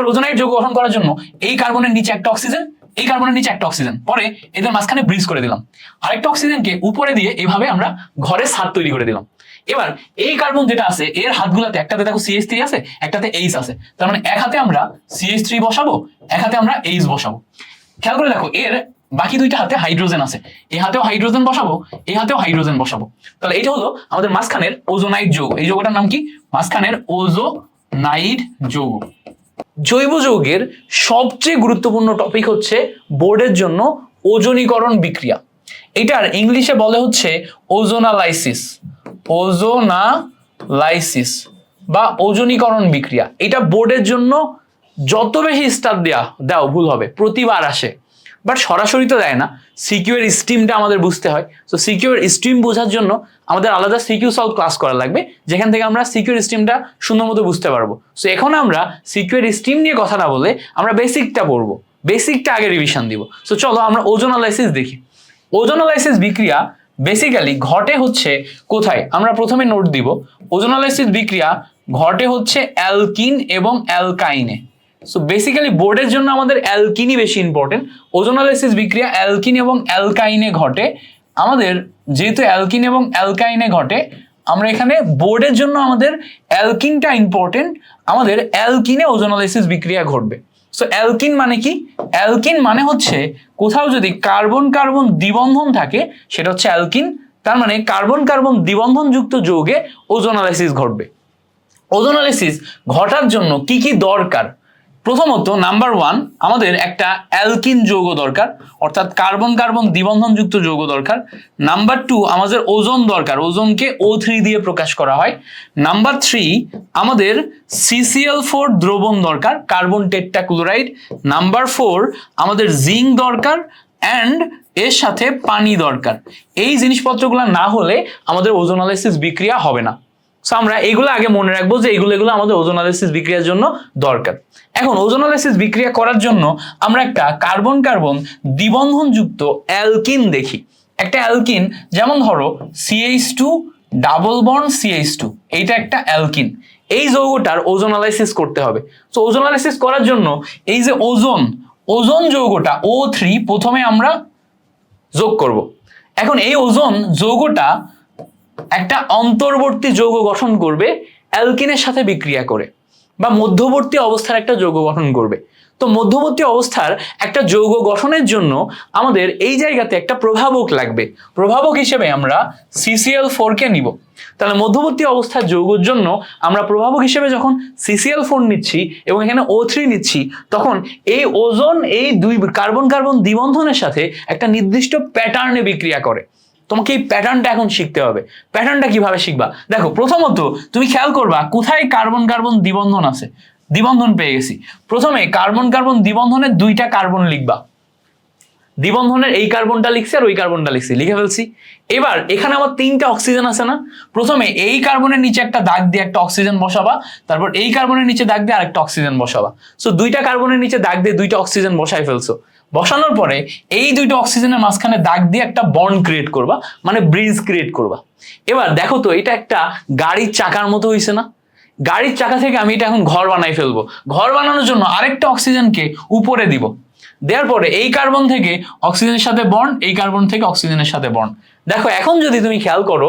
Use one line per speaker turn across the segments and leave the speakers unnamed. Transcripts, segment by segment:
এবার ওজোনাইড যৌগ গঠন করার জন্য এই কার্বনের নিচে একটা অক্সিজেন, এই কার্বনের নিচে একটা অক্সিজেন। পরে এদের মাঝখানে ব্রিজ করে দিলাম। আরেকটা অক্সিজেনকে উপরে দিয়ে এভাবে আমরা ঘরে ছাদ তৈরি করে দিলাম। এবার এই কার্বন যেটা আছে, এর হাতগুলোতে একটাতে দেখো সিএইচ থ্রি আছে, একটাতে এইচ আছে। তার মানে এক হাতে আমরা সিএইচ থ্রি বসাবো, এক হাতে আমরা এইচ বসাবো। খেয়াল করে দেখো, এর বাকি দুইটা হাতে হাইড্রোজেন আছে। এ হাতেও হাইড্রোজেন বসাবো এই হাতেও হাইড্রোজেন বসাবো। তাহলে এটা হলো আমাদের মাঝখানের ওজোনাইড যৌগ। এই যৌগটার নাম কি? মাঝখানের ওজোনাইড যৌগ। জৈব যৌগের সবচেয়ে গুরুত্বপূর্ণ টপিক হচ্ছে বোর্ডের জন্য ওজনীকরণ বিক্রিয়া। এটার ইংলিশে বলে হচ্ছে ওজোনালাইসিস। ওজোনালাইসিস বা ওজনীকরণ বিক্রিয়া। এটা বোর্ডের জন্য যত বেশি স্টার দেওয়া দাও ভুল হবে, প্রতিবার আসে। বাট সরাসরি তো দেয় না। সিকিউর স্ট্রিমটা আমাদের বুঝতে হয়। তো সিকিউর স্ট্রিম বোঝার জন্য আমাদের আলাদা সিকিউ সলভ ক্লাস করা লাগবে। যেখান থেকে আমরা সিকিউর স্ট্রিমটা সুন্দর মতো বুঝতে পারব। সো এখন আমরা সিকিউর স্ট্রিম নিয়ে কথা না বলে আমরা বেসিকটা পড়ব। বেসিকটা আগে রিভিশন দিব। সো চলো আমরা ওজোনালাইসিস দেখি। ওজোনালাইসিস বিক্রিয়া বেসিক্যালি ঘটে হচ্ছে কোথায়? আমরা প্রথমে নোট দিব। ওজোনালাইসিস বিক্রিয়া ঘটে হচ্ছে অ্যালকিন এবং অ্যালকাইনে। সো বেসিক্যালি বোর্ডের জন্য আমাদের অ্যালকিনই বেশি ইম্পর্টেন্ট ওজোনালাইসিস বিক্রিয়া অ্যালকিন এবং অ্যালকাইনে ঘটে। আমাদের যেহেতু অ্যালকিন এবং অ্যালকাইনে ঘটে, আমরা এখানে বোর্ডের জন্য আমাদের অ্যালকিনটা ইম্পর্টেন্ট আমাদের অ্যালকিনে ওজোনালাইসিস বিক্রিয়া ঘটবে। সো অ্যালকিন মানে কি? অ্যালকিন মানে হচ্ছে কোথাও যদি কার্বন কার্বন দ্বিবন্ধন থাকে, সেটা হচ্ছে অ্যালকিন। তার মানে কার্বন কার্বন দ্বিবন্ধনযুক্ত যৌগে ওজোনালাইসিস ঘটবে। ওজোনালাইসিস ঘটার জন্য কি কি দরকার? প্রথমত নাম্বার ওয়ান আমাদের একটা অ্যালকিন যৌগ দরকার, অর্থাৎ কার্বন কার্বন দ্বিবন্ধনযুক্ত যৌগ দরকার। নাম্বার টু আমাদের ওজন দরকার ওজনকে ও থ্রি দিয়ে প্রকাশ করা হয়। নাম্বার থ্রি আমাদের সিসিএল ফোর দ্রবণ দরকার কার্বন টেট্টাক্লোরাইড নাম্বার ফোর আমাদের জিঙ্ক দরকার অ্যান্ড এর সাথে পানি দরকার। এই জিনিসপত্রগুলো না হলে আমাদের ওজোনালাইসিস বিক্রিয়া হবে না। সো আমরা এগুলো আগে মনে রাখব যে এগুলো এগুলো আমাদের ওজোনালাইসিস বিক্রিয়ার জন্য দরকার। এখন ওজোনালাইসিস বিক্রিয়া করার জন্য আমরা একটা কার্বন কার্বন দ্বিবন্ধনযুক্ত অ্যালকিন দেখি। একটা অ্যালকিন যেমন ধরো CH two double bond CH two এইটা একটা অ্যালকিন এই যৌগটার ওজোনালাইসিস করতে হবে। তো ওজোনালাইসিস করার জন্য এই যে ওজোন ওজোন যৌগটা ও থ্রি প্রথমে আমরা যোগ করব। এখন এই ওজোন যৌগটা একটা অন্তর্বর্তী যৌগ গঠন করবে, অ্যালকিনের সাথে বিক্রিয়া করে, বা মধ্যবর্তী অবস্থার একটা যৌগ গঠন করবে। তো মধ্যবর্তী অবস্থার একটা যৌগ গঠনের জন্য আমাদের এই জায়গাতে একটা প্রভাবক লাগবে। প্রভাবক হিসেবে আমরা সিসিএল ফোরকে নিব। তাহলে মধ্যবর্তী অবস্থার যৌগের জন্য আমরা প্রভাবক হিসেবে যখন সিসিএল ফোর নিচ্ছি এবং এখানে ও থ্রি নিচ্ছি, তখন এই ওজন এই দুই কার্বন কার্বন দ্বিবন্ধনের সাথে একটা নির্দিষ্ট প্যাটার্নে বিক্রিয়া করে। তোমাকে এই প্যাটার্নটা এখন শিখতে হবে। প্যাটার্নটা কীভাবে শিখবা? দেখো, প্রথমত তুমি খেয়াল করবা কোথায় কার্বন কার্বন দ্বিবন্ধন আছে। দ্বিবন্ধন পেয়ে গেছি। প্রথমে কার্বন কার্বন দ্বিবন্ধনের দুইটা কার্বন লিখবা। দ্বিবন্ধনের এই কার্বনটা লিখছি আর ওই কার্বনটা লিখছি। লিখে ফেলছি। এবার এখানে আমার তিনটা অক্সিজেন আছে না? প্রথমে এই কার্বনের নিচে একটা দাগ দিয়ে একটা অক্সিজেন বসাবা। তারপর এই কার্বনের নিচে দাগ দিয়ে আরেকটা অক্সিজেন বসাবা। সো দুইটা কার্বনের নিচে দাগ দিয়ে দুইটা অক্সিজেন বসাই ফেলছো। বসানোর পরে এই দুইটা অক্সিজেনের মাঝখানে দাগ দিয়ে একটা বন্ড ক্রিয়েট করবা মানে ব্রিজ ক্রিয়েট করবা। এবার দেখো তো, এটা একটা গাড়ির চাকার মতো হয়েছে না? গাড়ির চাকা থেকে আমি এটা এখন ঘর বানাই ফেলব। ঘর বানানোর জন্য আরেকটা অক্সিজেনকে উপরে দিব। দেওয়ার পরে এই কার্বন থেকে অক্সিজেনের সাথে বন্ড এই কার্বন থেকে অক্সিজেনের সাথে বন্ড দেখো, এখন যদি তুমি খেয়াল করো,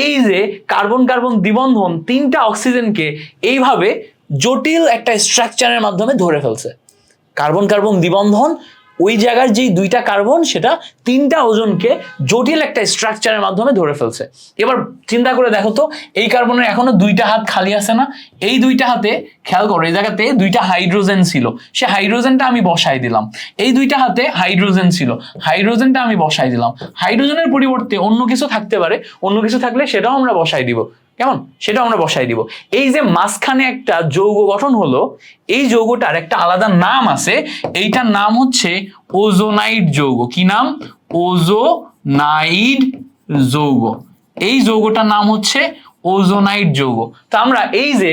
এই যে কার্বন কার্বন দ্বিবন্ধন তিনটা অক্সিজেনকে এইভাবে জটিল একটা স্ট্রাকচারের মাধ্যমে ধরে ফেলছে। কার্বন কার্বন দ্বিবন্ধন ওই জায়গার যেই দুইটা কার্বন, সেটা তিনটা ওজনকে জটিল একটা স্ট্রাকচারের মাধ্যমে ধরে ফেলছে। এবার চিন্তা করে দেখো তো, এই কার্বনের এখনও দুইটা হাত খালি আছে না? এই দুইটা হাতে, খেয়াল করো, এই জায়গাতে দুইটা হাইড্রোজেন ছিল। সে হাইড্রোজেনটা আমি বসাই দিলাম। এই দুইটা হাতে হাইড্রোজেন ছিল। হাইড্রোজেনটা আমি বসাই দিলাম। হাইড্রোজেনের পরিবর্তে অন্য কিছু থাকতে পারে। অন্য কিছু থাকলে সেটাও আমরা বসাই দিব। কেমন? সেটা আমরা বসাই দিব। এই যে মাঝখানে একটা যৌগ গঠন হলো, এই যৌগটার একটা আলাদা নাম আছে। এইটার নাম হচ্ছে ওজোনাইড যৌগ। কি নাম? ওজোনাইড যৌগ। এই যৌগটার নাম হচ্ছে ওজোনাইড যৌগ। তো আমরা এই যে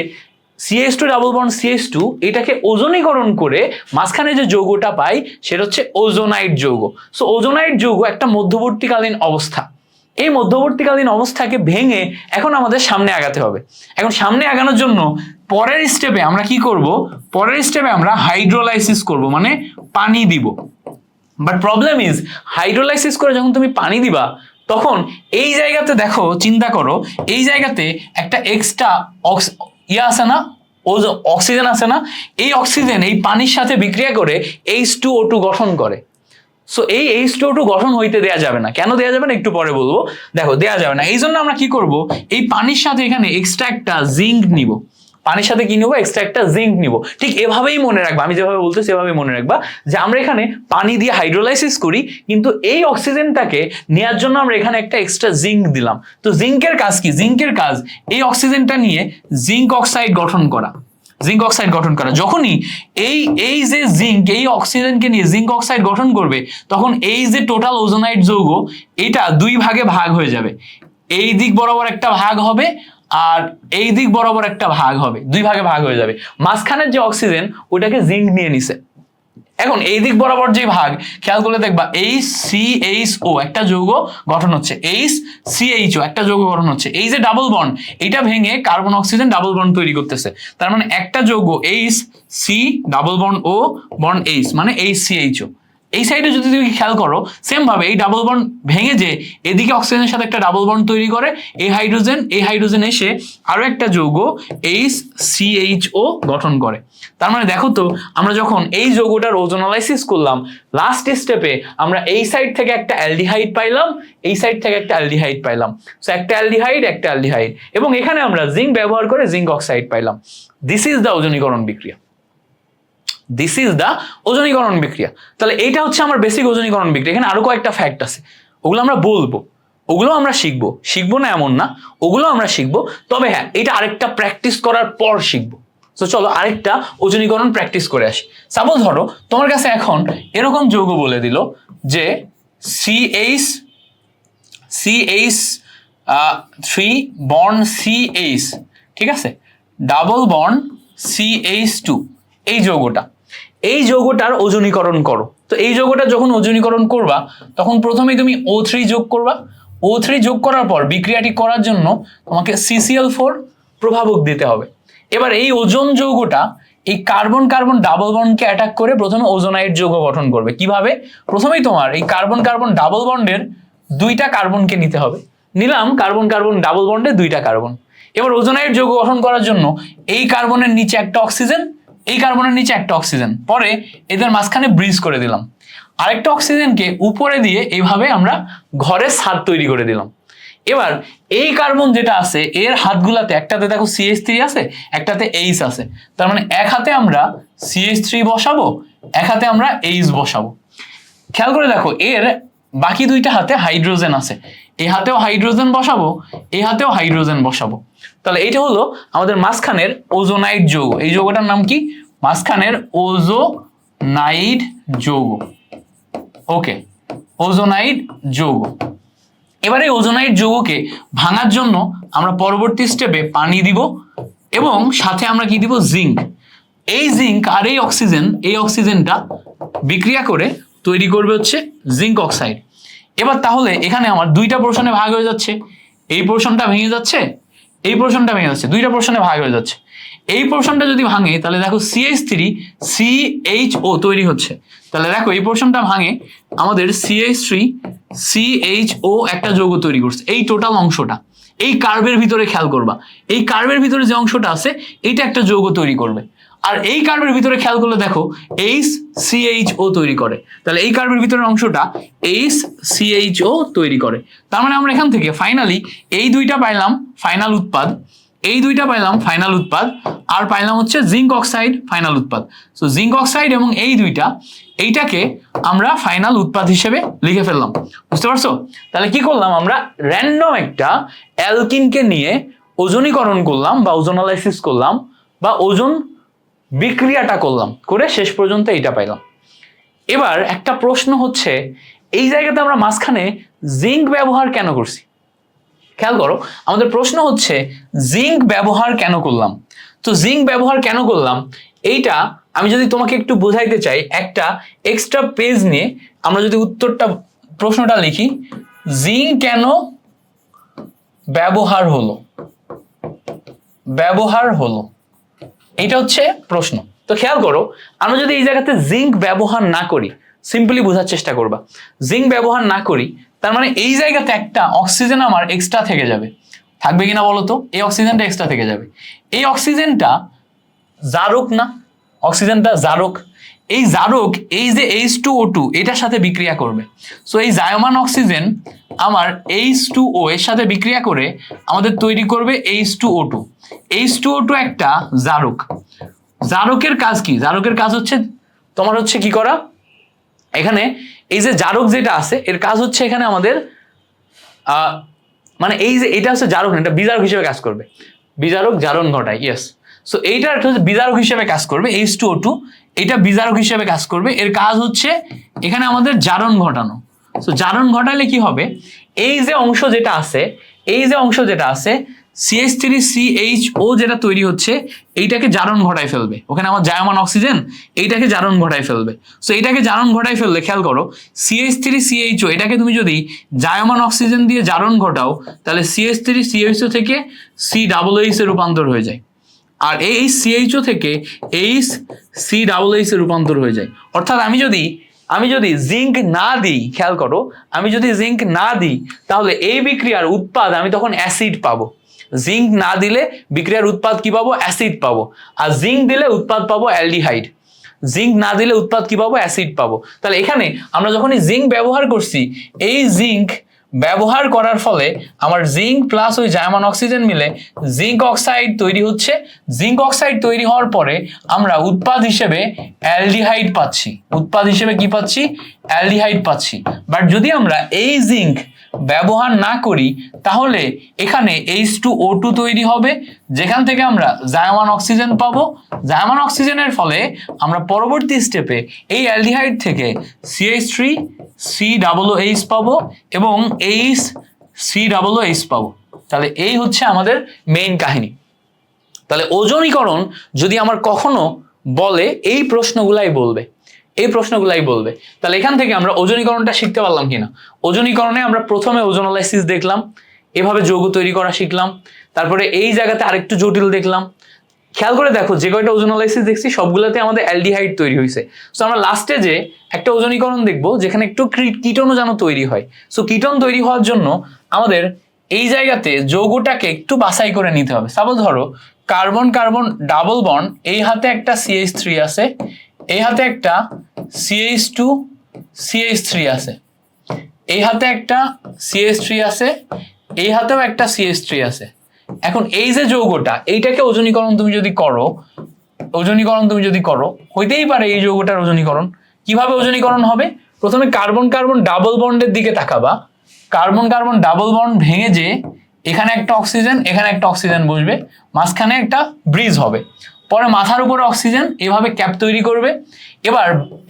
CS two double bond CS two এটাকে ওজনীকরণ করে মাঝখানে যে যৌগটা পাই, সেটা হচ্ছে ওজোনাইড যৌগ। সো ওজোনাইড যৌগ একটা মধ্যবর্তীকালীন অবস্থা। এই মধ্যবর্তীকালীন অবস্থাকে ভেঙে এখন আমাদের সামনে আগাতে হবে। এখন সামনে আগানোর জন্য পরের স্টেপে আমরা কি করব? পরের স্টেপে আমরা হাইড্রোলাইসিস করব মানে পানি দিব। বাট প্রবলেম ইজ হাইড্রোলাইসিস করে যখন তুমি পানি দিবা, তখন এই জায়গাতে দেখো, চিন্তা করো, এই জায়গাতে একটা এক্সট্রা অক্স ইয়ে আছে না? ও অক্সিজেন আছে না? এই অক্সিজেন এই পানির সাথে বিক্রিয়া করে এইচ টু ও টু গঠন করে। সো এই এইচ টু টু গঠন হইতে দেয়া যাবে না। কেন দেয়া যাবে না? একটু পরে বলব। দেখো, দেয়া যাবে না। এই জন্য আমরা কি করব? এই পানির সাথে এখানে এক্সট্রা একটা জিঙ্ক নিব। পানির সাথে কি নিবো? এক্সট্রা একটা জিঙ্ক নিব। ঠিক এভাবেই মনে রাখবা। আমি যেভাবে বলতে সেভাবেই মনে রাখবা যে আমরা এখানে পানি দিয়ে হাইড্রোলাইসিস করি, কিন্তু এই অক্সিজেনটাকে নেওয়ার জন্য আমরা এখানে একটা এক্সট্রা জিঙ্ক দিলাম। তো জিঙ্কের কাজ কি? জিঙ্কের কাজ এই অক্সিজেনটা নিয়ে জিঙ্ক অক্সাইড গঠন করা। জিঙ্ক অক্সাইড গঠন করা। যখনই এই এই যে জিঙ্ক, এই অক্সিজেনকে নিয়ে জিঙ্ক অক্সাইড গঠন করবে, তখন এই যে টোটাল ওজোনাইট যৌগ, এটা দুই ভাগে ভাগ হয়ে যাবে। এই দিক বরাবর একটা ভাগ হবে আর এই দিক বরাবর একটা ভাগ হবে। দুই ভাগে ভাগ হয়ে যাবে। মাঝখানের যে অক্সিজেন ওটাকে জিঙ্ক নিয়ে নিছে। এখন এই দিক বরাবর যে ভাগ, খেয়াল করলে দেখবা এইচ সি এইচ ও একটা যৌগ গঠন হচ্ছে এইচ সি এইচ ও একটা যৌগ গঠন হচ্ছে। এই যে ডাবল বন্ড এটা ভেঙে কার্বন অক্সিজেন ডাবল বন্ড তৈরি করতেছে। তার মানে একটা যৌগ H C double bond O bond H মানে এইচ সি এইচ ও এই সাইডে যদি তুমি খেয়াল করো সেম ভাবে এই ডাবল বন্ড ভেঙে যে এদিকে অক্সিজেনের সাথে একটা ডাবল বন্ড তৈরি করে, এই হাইড্রোজেন এই হাইড্রোজেন এসে আরও একটা যৌগ এইচ সিএইচও গঠন করে। তার মানে দেখো তো, আমরা যখন এই যৌগটার ওজোনালাইসিস করলাম লাস্ট স্টেপে আমরা এই সাইড থেকে একটা অ্যালডিহাইড পাইলাম, এই সাইড থেকে একটা অ্যালডিহাইড পাইলাম। সো একটা অ্যালডিহাইড একটা অ্যালডিহাইড এবং এখানে আমরা জিঙ্ক ব্যবহার করে জিঙ্ক অক্সাইড পাইলাম। দিস ইজ দ্য ওজনীকরণ বিক্রিয়া। দিস ইজ দ্য ওজনীকরণ বিক্রিয়া। তাহলে এইটা হচ্ছে আমার বেসিক ওজনীকরণ বিক্রিয়া। এখানে আরও কয়েকটা ফ্যাক্ট আছে। ওগুলো আমরা বলব। ওগুলো আমরা শিখব। শিখব না এমন না। ওগুলো আমরা শিখব। তবে হ্যাঁ এটা আরেকটা প্র্যাকটিস করার পর শিখব। তো চলো আরেকটা ওজনীকরণ প্র্যাকটিস করে আসি। সাপোজ ধরো, তোমার কাছে এখন এরকম যৌগ বলে দিল যে CH CH three bond CH ঠিক আছে? ডাবল বন্ড সিএইচ টু এই যৌগটা। এই যৌগটার ওজনীকরণ করো। তো এই যৌগটা যখন ওজনীকরণ করবা, তখন প্রথমেই তুমি ও থ্রি যোগ করবা। ও থ্রি যোগ করার পর বিক্রিয়াটি করার জন্য তোমাকে সিসিএল ফোর প্রভাবক দিতে হবে। এবার এই ওজন যৌগটা এই কার্বন কার্বন ডাবল বন্ডকে অ্যাটাক করে প্রথমে ওজোনাইড যৌগ গঠন করবে। কীভাবে? প্রথমেই তোমার এই কার্বন কার্বন ডাবল বন্ডের দুইটা কার্বনকে নিতে হবে। নিলাম কার্বন কার্বন ডাবল বন্ডে দুইটা কার্বন। এবার ওজোনাইড যৌগ গঠন করার জন্য এই কার্বনের নিচে একটা অক্সিজেন এই কার্বনের নিচে একটা অক্সিজেন। পরে এদের মাঝখানে ব্রিজ করে দিলাম। আরেকটা অক্সিজেনকে উপরে দিয়ে এইভাবে আমরা ঘরের ছাদ তৈরি করে দিলাম। এবার এই কার্বন যেটা আছে, এর হাতগুলাতে একটাতে দেখো সিএইচ থ্রি আছে, একটাতে এইচ আছে। তার মানে এক হাতে আমরা সিএইচ থ্রি বসাবো, এক হাতে আমরা এইচ বসাবো। খেয়াল করে দেখো, এর বাকি দুইটা হাতে হাইড্রোজেন আছে। এই হাতেও হাইড্রোজেন বসাবো এই হাতেও হাইড্রোজেন বসাবো। তাহলে এইটা হলো আমাদের মাঝখানের ওজোনাইট যৌগ। এই যৌগটার নাম কি? মাঝখানের ওজোনাইড যৌগ। ওকে, ওজোনাইট যৌগ। এবার এই ওজোনাইড যৌগকে ভাঙার জন্য আমরা পরবর্তী স্টেপে পানি দিব এবং সাথে আমরা কি দিব? জিঙ্ক। এই জিঙ্ক আর এই অক্সিজেন, এই অক্সিজেনটা বিক্রিয়া করে তৈরি করবে হচ্ছে জিঙ্ক অক্সাইড। এবার তাহলে এখানে আমার দুইটা পোর্শনে ভাগ হয়ে যাচ্ছে। এই পোর্শনটা ভেঙে যাচ্ছে এই পোর্শনটা ভেঙে যাচ্ছে, দুইটা পোর্শনে ভাগ হয়ে যাচ্ছে। এই পোর্শনটা যদি ভাঙে, তাহলে দেখো সিএইচ থ্রি সিএইচ ও তৈরি হচ্ছে। তাহলে দেখো এই পোর্শনটা ভাঙে, আমাদের সিএইচ থ্রি সিএইচ ও একটা যৌগ তৈরি করছে। এই টোটাল অংশটা, এই কার্ভের ভিতরে খেয়াল করবা। এই কার্ভের ভিতরে যে অংশটা আছে এটা একটা যৌগ তৈরি করবে। আর এই কার্বের ভিতরে খেয়াল করলে দেখো এইচ সিএইচ ও তৈরি করে। তাহলে এই কার্বের ভিতরের অংশটা এইচ সিএইচ ও তৈরি করে। তার মানে আমরা এখান থেকে ফাইনালি এই দুইটা পাইলাম ফাইনাল উৎপাদ, এই দুইটা পাইলাম ফাইনাল উৎপাদ, আর পাইলাম হচ্ছে জিঙ্ক অক্সাইড ফাইনাল উৎপাদ। সো জিঙ্ক অক্সাইড এবং এই দুইটা, এইটাকে আমরা ফাইনাল উৎপাদ হিসেবে লিখে ফেললাম। বুঝতে পারছ? তাহলে কি করলাম আমরা র্যান্ডম একটা অ্যালকিনকে নিয়ে ওজনীকরণ করলাম বা ওজোনালাইসিস করলাম বা ওজন বিক্রিয়াটা করলাম, করে শেষ পর্যন্ত এইটা পাইলাম। এবার একটা প্রশ্ন হচ্ছে, এই জায়গাতে আমরা মাঝখানে জিঙ্ক ব্যবহার কেন করছি? খেয়াল করো, আমাদের প্রশ্ন হচ্ছে, জিঙ্ক ব্যবহার কেন করলাম? তো জিঙ্ক ব্যবহার কেন করলাম? এইটা আমি যদি তোমাকে একটু বোঝাইতে চাই, একটা এক্সট্রা পেজ নিয়ে আমরা যদি উত্তরটা, প্রশ্নটা লিখি, জিঙ্ক কেন ব্যবহার হলো? ব্যবহার হলো। এইটা হচ্ছে প্রশ্ন। তো খেয়াল করো, আমরা যদি এই জায়গাতে জিঙ্ক ব্যবহার না করি সিম্পলি বোঝার চেষ্টা করবা। জিঙ্ক ব্যবহার না করি, তার মানে এই জায়গাতে একটা অক্সিজেন আমার এক্সট্রা থেকে যাবে। থাকবে কিনা বলো তো? এই অক্সিজেনটা এক্সট্রা থেকে যাবে। এই অক্সিজেনটা জারক না? অক্সিজেনটা জারক। এই জারক, এই যে এইচ টু ও টু এটার সাথে বিক্রিয়া করবে। সো এই জায়মান অক্সিজেন আমার এইচ টু ও এর সাথে বিক্রিয়া করে আমাদের তৈরি করবে H two O two H two O two একটা জারক জারকের কাজ কি? জারকের কাজ হচ্ছে, তোমার হচ্ছে কি করা? এখানে এই যে জারক যেটা আছে, এর কাজ হচ্ছে এখানে আমাদের মানে এই যে এটা হচ্ছে জারক এটা বিজারক হিসেবে কাজ করবে। বিজারক জারণ ঘটায় ইয়েস সো এইটা হচ্ছে বিজারক হিসেবে কাজ করবে এইচ টু ও টু এটা বিজারক হিসেবে কাজ করবে। এর কাজ হচ্ছে এখানে আমাদের জারণ ঘটানো। সো জারণ ঘটালে কি হবে? এই যে অংশ যেটা আছে, এই যে অংশ যেটা আছে সিএইচ থ্রি সিএইচ ও যেটা তৈরি হচ্ছে, এইটাকে জারণ ঘটায় ফেলবে। ওখানে আমার জায়মান অক্সিজেন, এইটাকে জারণ ঘটায় ফেলবে। সো এইটাকে জারণ ঘটায় ফেললে, খেয়াল করো সিএইচ থ্রি সিএইচ ও এটাকে তুমি যদি জায়মান অক্সিজেন দিয়ে জারণ ঘটাও, তাহলে সিএইচ থ্রি সিএইচ ও থেকে সি ডাবল এইচ এ রূপান্তর হয়ে যায়। আর এই সিএইচও থেকে এইচ সি ডাবল এইচ এ রূপান্তর হয়ে যায়। অর্থাৎ আমি যদি আমি যদি জিঙ্ক না দিই, খেয়াল করো, আমি যদি জিঙ্ক না দিই, তাহলে এই বিক্রিয়ার উৎপাদ, আমি তখন অ্যাসিড পাবো। জিঙ্ক না দিলে বিক্রিয়ার উৎপাদ কি পাবো? অ্যাসিড পাবো। আর জিঙ্ক দিলে উৎপাদ পাবো অ্যালডিহাইড জিঙ্ক না দিলে উৎপাদ কি পাবো? অ্যাসিড পাবো। তাহলে এখানে আমরা যখনই জিঙ্ক ব্যবহার করছি, এই জিঙ্ক ব্যবহার করার ফলে আমার জিঙ্ক প্লাস ওই জায়মান অক্সিজেন মিলে জিঙ্ক অক্সাইড তৈরি হচ্ছে। জিঙ্ক অক্সাইড তৈরি হওয়ার পরে আমরা উৎপাদ হিসেবে অ্যালডিহাইড পাচ্ছি। উৎপাদ হিসেবে কি পাচ্ছি? অ্যালডিহাইড পাচ্ছি। বাট যদি আমরা এই জিঙ্ক ব্যবহার না করি, তাহলে এখানে এইচ টু ও টু তৈরি হবে, যেখান থেকে আমরা জায়মান অক্সিজেন পাবো। জায়মান অক্সিজেনের ফলে আমরা পরবর্তী স্টেপে এই অ্যালডিহাইড থেকে CH three C double H পাবো এবং এইচ সি ডাবল এইচ পাবো। তাহলে এই হচ্ছে আমাদের মেইন কাহিনী। তাহলে ওজনীকরণ যদি আমার কখনো বলে, এই প্রশ্নগুলাই বলবে। এই প্রশ্নগুলাই বলবে। তাহলে এখান থেকে আমরা ওজনীকরণটা শিখতে পারলাম কিনা? ওজনীকরণে আমরা প্রথমে ওজোনালাইসিস দেখলাম, এভাবে যৌগ তৈরি করা শিখলাম, তারপরে এই জায়গাতে আরেকটু জটিল দেখলাম। খেয়াল করে দেখো, যে কয়টা ওজোনালাইসিস দেখছি, সবগুলোতে আমাদের অ্যালডিহাইড তৈরি হয়েছে সো আমরা লাস্টে যে একটা ওজনীকরণ দেখব, যেখানে একটু কীটনও যেন তৈরি হয়। সো কীটন তৈরি হওয়ার জন্য আমাদের এই জায়গাতে যৌগটাকে একটু বাছাই করে নিতে হবে। সাপোজ ধরো কার্বন কার্বন ডাবল বন্ড এই হাতে একটা সিএইচ থ্রি আছে, এই হাতে একটা সিএইচ টু সিএইচ থ্রি আছে। এই হাতে একটা সিএস থ্রি আছে, এই হাতেও একটা সিএস থ্রি আছে। এখন এই যে যৌগটা, এইটাকে ওজনীকরণ তুমি যদি করো, ওজনীকরণ তুমি যদি করো, হইতেই পারে এই যৌগটার ওজনীকরণ। কীভাবে ওজনীকরণ হবে? প্রথমে কার্বন কার্বন ডাবল বন্ডের দিকে তাকাবা। কার্বন কার্বন ডাবল বন্ড ভেঙে যে, এখানে একটা অক্সিজেন, এখানে একটা অক্সিজেন বসবে, মাঝখানে একটা ব্রিজ হবে। পরে মাথার উপরে অক্সিজেন, এভাবে ক্যাপ তৈরি করবে। এবার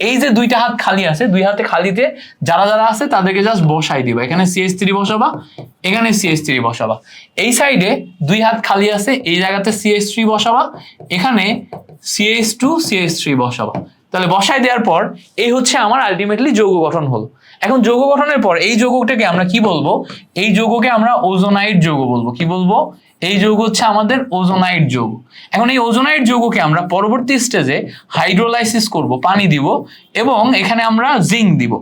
এই যে দুইটা হাত খালি আছে, দুই হাতে খালিতে যারা যারা আছে, তাদেরকে জাস্ট বসাই দিবা। এখানে সিএস থ্রি বসাবা, এখানে সিএস থ্রি বসাবা। এই সাইডে দুই হাত খালি আছে, এই জায়গাতে সিএস থ্রি বসাবা, এখানে সিএস টু সিএস থ্রি বসাবা। তাহলে বসাই দেওয়ার পর, এই হচ্ছে আমার আলটিমেটলি যৌগ গঠন হলো। এখন যৌগ গঠনের পর, এই যৌগটাকে আমরা কি বলব? এই যৌগকে আমরা ওজোনাইড যৌগ বলব। কি বলব? এই যৌগ হচ্ছে আমাদের ওজোনাইড যৌগ। এখন এই ওজোনাইট যৌগকে আমরা পরবর্তী স্টেজে হাইড্রোলাইসিস করব, পানি দিব এবং এখানে আমরা জিঙ্ক দিব।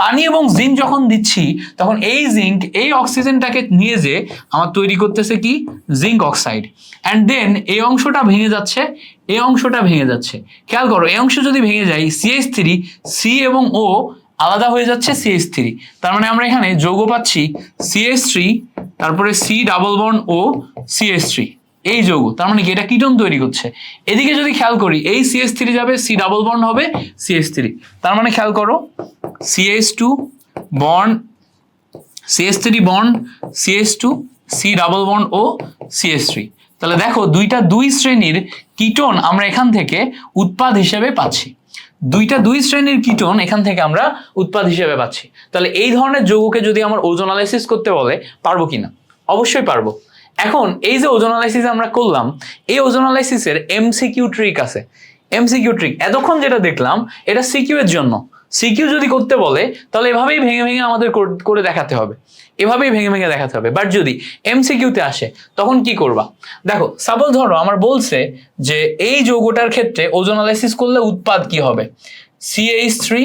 পানি এবং জিঙ্ক যখন দিচ্ছি, তখন এই জিঙ্ক এই অক্সিজেনটাকে নিয়ে যে আমার তৈরি করতেছে কি? জিঙ্ক অক্সাইড অ্যান্ড দেন এই অংশটা ভেঙে যাচ্ছে, এই অংশটা ভেঙে যাচ্ছে। খেয়াল করো, এই অংশ যদি ভেঙে যায় সিএইচ থ্রি সি এবং ও আলাদা হয়ে যাচ্ছে সিএস থ্রি তার মানে আমরা এখানে যৌগ পাচ্ছি সিএস থ্রি তারপরে C double bond O CS three এই যৌগ, তার মানে কি? এটা কিটন তৈরি করছে। এদিকে যদি খেয়াল করি, এই সিএস থ্রি যাবে সি ডাবল বন্ড হবে সিএস থ্রি তার মানে খেয়াল করো CS two bond CS three bond CS two C double bond O CS three তাহলে দেখো, দুইটা দুই শ্রেণির কিটোন আমরা এখান থেকে উৎপাদ হিসেবে পাচ্ছি। দুইটা দুই শ্রেণির কিটোন এখান থেকে আমরা উৎপাদ হিসেবে পাচ্ছি। তাহলে এই ধরনের যৌগকে যদি আমার ওজোনালাইসিস করতে বলে, পারব কিনা? অবশ্যই পারব। এখন এই যে ওজোনালাইসিস আমরা করলাম, এই ওজোনালাইসিসের এমসিকিউ ট্রিক আছে। এমসিকিউ ট্রিক এতক্ষণ যেটা দেখলাম, এটা সিকিউ এর জন্য। সিকিউ যদি করতে বলে, তাহলে এভাবেই ভেঙে ভেঙে আমাদের করে দেখাতে হবে। এভাবেই ভেঙে ভেঙে দেখাতে হবে। বাট যদি এমসিকিউতে আসে, তখন কি করবা? দেখো সাপোজ ধরো, আমার বলছে যে এই যৌগটার ক্ষেত্রে ওজোনালাইসিস করলে উৎপাদ কি হবে? CH three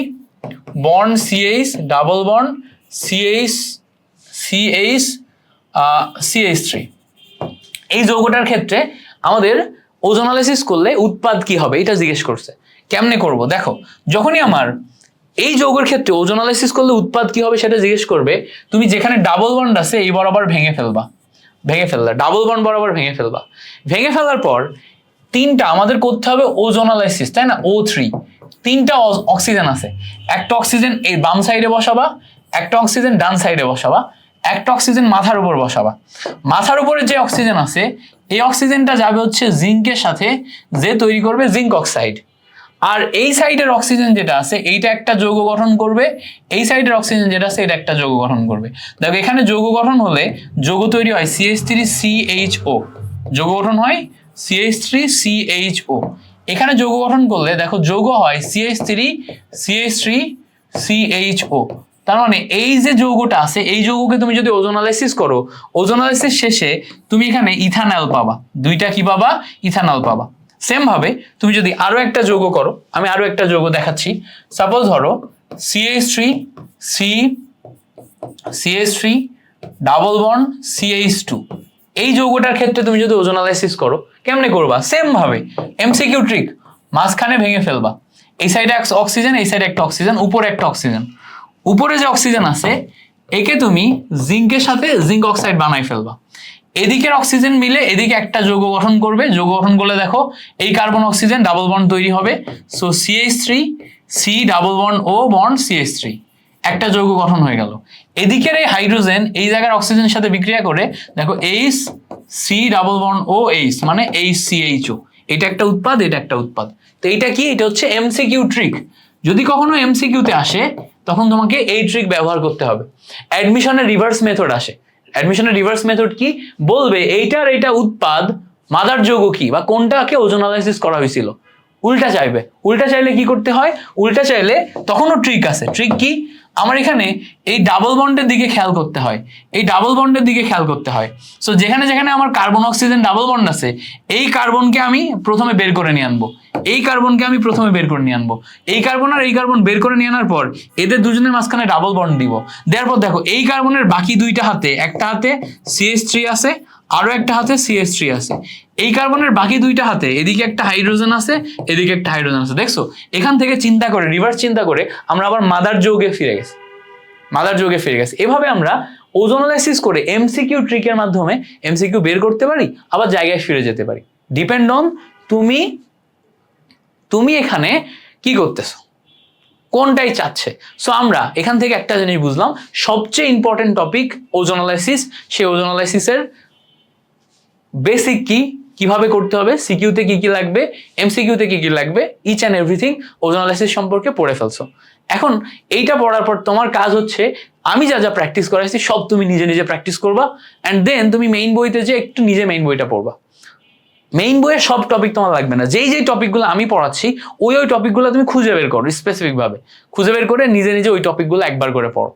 bond CH double bond CH CH CH three এই যৌগটার ক্ষেত্রে আমাদের ওজোনালাইসিস করলে উৎপাদ কি হবে? এটা জিজ্ঞেস করছে। কেমনে করব? দেখো, যখনই আমার এই যৌগের ক্ষেত্রে ওজন ওজোনালাইসিস করলে উৎপাদ কি হবে সেটা জিজ্ঞেস করবে, তুমি যেখানে ডাবল বন্ড আছে এই বরাবর ভেঙে ফেলবা, ভেঙে ফেললা ডাবল বন্ড বরাবর ভেঙে ফেলবা। ভেঙে ফেলার পর তিনটা আমাদের করতে হবে ওজোনালাইসিস তাই না? ও থ্রি তিনটা অক্সিজেন আছে। একটা অক্সিজেন এই বাম সাইডে বসাবা, একটা অক্সিজেন ডান সাইডে বসাবা, একটা অক্সিজেন মাথার উপর বসাবা। মাথার উপরে যে অক্সিজেন আছে, এই অক্সিজেনটা যাবে হচ্ছে জিঙ্কের সাথে, যে তৈরি করবে জিঙ্ক অক্সাইড আর এই সাইডের অক্সিজেন যেটা আছে, এইটা একটা যৌগ গঠন করবে, এই সাইডের অক্সিজেন যেটা আছে, এটা একটা যৌগ গঠন করবে। দেখো, এখানে যৌগ গঠন হলে যৌগ তৈরি হয় সিএইচ থ্রি সিএইচও যৌগ গঠন হয় সিএইচ থ্রি সিএইচও এখানে যৌগ গঠন করলে, দেখো, যৌগ হয় CH three CH three CHO তার মানে এই যে যৌগটা আছে, এই যৌগকে তুমি যদি ওজোনালাইসিস করো, ওজোনালাইসিস শেষে তুমি এখানে ইথানল পাবা। দুইটা কি পাবা? ইথানল পাবা। সেম ভাবে তুমি যদি আরও একটা যৌগ করো, আমি আরও একটা যৌগ দেখাচ্ছি। সাপোজ ধরো CH three C CH three double bond CH two এই যৌগটার ক্ষেত্রে তুমি যদি ওজোনালাইসিস করো, কেমনে করবা? সেম ভাবে। এমসিকিউ ট্রিক মাঝখানে ভেঙে ফেলবা। এই সাইডে এক অক্সিজেন এই সাইডে একটা অক্সিজেন উপরে একটা অক্সিজেন উপরে যে অক্সিজেন আছে, একে তুমি জিঙ্কের সাথে জিঙ্ক অক্সাইড বানাই ফেলবা। এদিকের অক্সিজেন মিলে এদিকে একটা যৌগ গঠন করবে। যৌগ গঠন করলে দেখো এই কার্বন অক্সিজেন ডাবল বন্ড তৈরি হবে। So CH three C double bond O bond CH three একটা যৌগ গঠন হয়ে গেল। এদিকের এই হাইড্রোজেন এই জায়গার অক্সিজেনের সাথে বিক্রিয়া করে, দেখো H C double bond O H মানে এইচ সি এইচ ও এটা একটা উৎপাদ, এটা একটা উৎপাদ। তো এইটা কি? এটা হচ্ছে এমসিকিউ ট্রিক যদি কখনো এমসিকিউতে আসে, তখন তোমাকে এই ট্রিক ব্যবহার করতে হবে। অ্যাডমিশনের রিভার্স মেথড আসে। অ্যাডমিশনের রিভার্স মেথড কি? বলবে এইটার এইটা উৎপাদ মাদার যৌগ কি? বা কোনটাকে ওজন অ্যানালাইসিস করা হয়েছিল? উল্টা চাইবে। উল্টা চাইলে কি করতে হয়? উল্টা চাইলে তখনও ট্রিক আছে। ট্রিক কি? আমার এখানে এই ডাবল বন্ডের দিকে খেয়াল করতে হয়। এই ডাবল বন্ডের দিকে খেয়াল করতে হয়। সো যেখানে যেখানে আমার কার্বন অক্সিজেন ডাবল বন্ড আছে, এই কার্বনকে আমি প্রথমে বের করে নিয়ে আনব। এই কার্বনকে আমি প্রথমে বের করে নিয়ে আনব। এই কার্বন আর এই কার্বন বের করে নিয়ে আনার পর, এদের দুজনের মাঝখানে ডাবল বন্ড দিব। দেওয়ার পর দেখো, এই কার্বনের বাকি দুইটা হাতে, একটা হাতে সিএস থ্রি আছে আরও একটা হাতে সিএস থ্রি আছে। এই কার্বনের বাকি দুইটা হাতে এদিকে একটা হাইড্রোজেন আছে, এদিকে একটা হাইড্রোজেন আছে। দেখছ? এখান থেকে চিন্তা করে রিভার্স চিন্তা করে আমরা আবার মাদার যৌগে ফিরে গেছি। মাদার যৌগে ফিরে গেছি। এভাবে আমরা ওজোনালাইসিস করে এমসিকিউ ট্রিকের মাধ্যমে এমসিকিউ বের করতে পারি, আবার জায়গায় ফিরে যেতে পারি। ডিপেন্ড অন তুমি তুমি এখানে কি করতেছো? কোনটাই চাচ্ছে? সো আমরা এখান থেকে একটা জিনিস বুঝলাম, সবচেয়ে ইম্পর্টেন্ট টপিক ওজোনালাইসিস সেই ওজোনালাইসিসের বেসিক কি, কীভাবে করতে হবে সিকিউতে কি কি লাগবে এমসিকিউতে কি কি লাগবে ইচ অ্যান্ড এভরিথিং ওজোনালাইসিস সম্পর্কে পড়ে ফেলছো। এখন এইটা পড়ার পর তোমার কাজ হচ্ছে, আমি যা যা প্র্যাকটিস করাইছি সব তুমি নিজে নিজে প্র্যাকটিস করবা অ্যান্ড দেন তুমি মেইন বইতে যে একটু নিজে মেইন বইটা পড়বা। মেইন বইয়ের সব টপিক তোমার লাগবে না। যেই যেই টপিকগুলো আমি পড়াচ্ছি, ওই ওই টপিকগুলো তুমি খুঁজে বের করো স্পেসিফিকভাবে খুঁজে বের করে নিজে নিজে ওই টপিকগুলো একবার করে পড়ো।